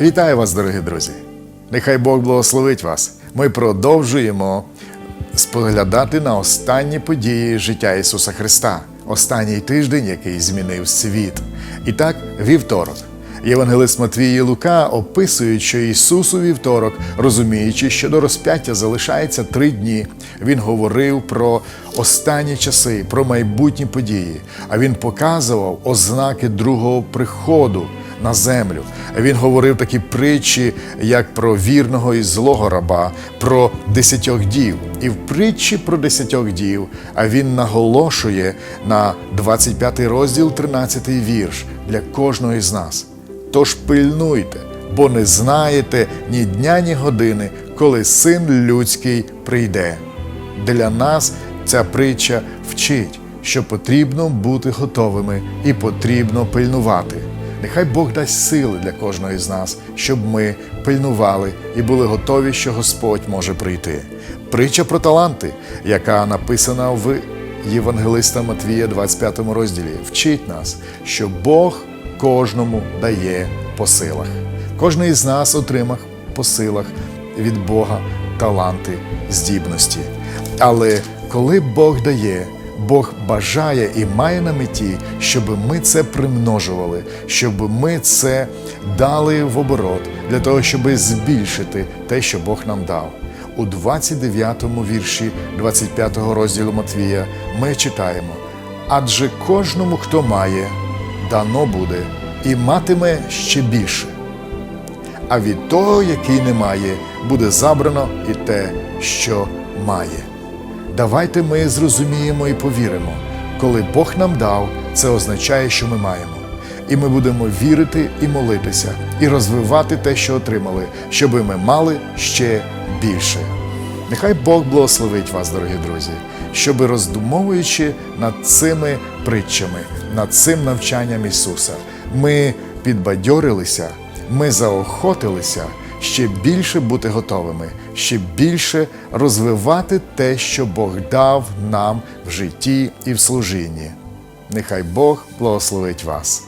Вітаю вас, дорогі друзі! Нехай Бог благословить вас. Ми продовжуємо споглядати на останні події життя Ісуса Христа, останній тиждень, який змінив світ. І так, вівторок. Євангелист Матвій і Лука описують, що Ісус у вівторок, розуміючи, що до розп'яття залишається три дні, Він говорив про останні часи, про майбутні події, а Він показував ознаки другого приходу на землю. Він говорив такі притчі, як про вірного і злого раба, про десятьох дів. І в притчі про десятьох дів, а він наголошує на 25 розділ, 13 вірш для кожного із нас. Тож пильнуйте, бо не знаєте ні дня, ні години, коли син людський прийде. Для нас ця притча вчить, що потрібно бути готовими і потрібно пильнувати. Нехай Бог дасть сили для кожного з нас, щоб ми пильнували і були готові, що Господь може прийти. Притча про таланти, яка написана в Євангелиста Матвія, 25 розділі, вчить нас, що Бог кожному дає по силах. Кожен із нас отримав по силах від Бога таланти, здібності. Але коли Бог дає, Бог бажає і має на меті, щоб ми це примножували, щоб ми це дали в оборот для того, щоб збільшити те, що Бог нам дав. У 29-му вірші 25-го розділу Матвія ми читаємо: адже кожному, хто має, дано буде і матиме ще більше. А від того, який не має, буде забрано і те, що має. Давайте ми зрозуміємо і повіримо, коли Бог нам дав, це означає, що ми маємо. І ми будемо вірити і молитися, і розвивати те, що отримали, щоб ми мали ще більше. Нехай Бог благословить вас, дорогі друзі, щоб роздумовуючи над цими притчами, над цим навчанням Ісуса, ми підбадьорилися, ми заохотилися ще більше бути готовими, ще більше розвивати те, що Бог дав нам в житті і в служінні. Нехай Бог благословить вас.